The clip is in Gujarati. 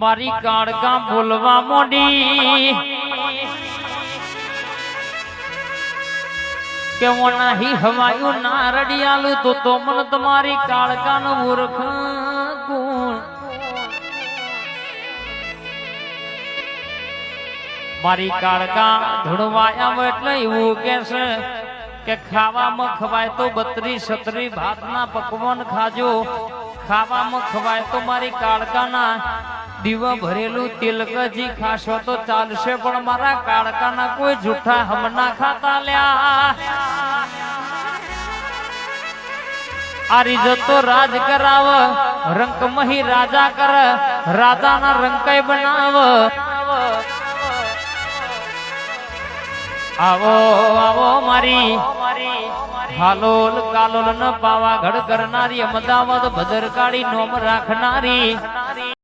મારી કાળગા બોલવા મોડી. કે વનાહી હવાયું ના રડિયાલું તો તો મને તમારી કાળકાનો મૂર્ખ ગુણ મારી કાળકા ધૂળવાયા હોય એટલે એવું કે છે કે ખાવામાં ખવાય તો બત્રી સત્રી ભાતના પકવાન ખાજો. ખાવામાં ખવાય તો મારી કાળકાના દીવા ભરેલું તિલકજી ખાશો તો ચાલશે પણ મારા કાળકાના કોઈ જૂઠા હમના ખાતા લ્યા. આરી જતો રાજ કરાવ રંકમહી રાજા કર, રાજાના રંકય બનાવ. આવો આવો મારી હાલોલ કાલોલ ન પાવાગઢ કરનારી અમદાવાદ ભદ્રકાળી નોમ રાખનારી.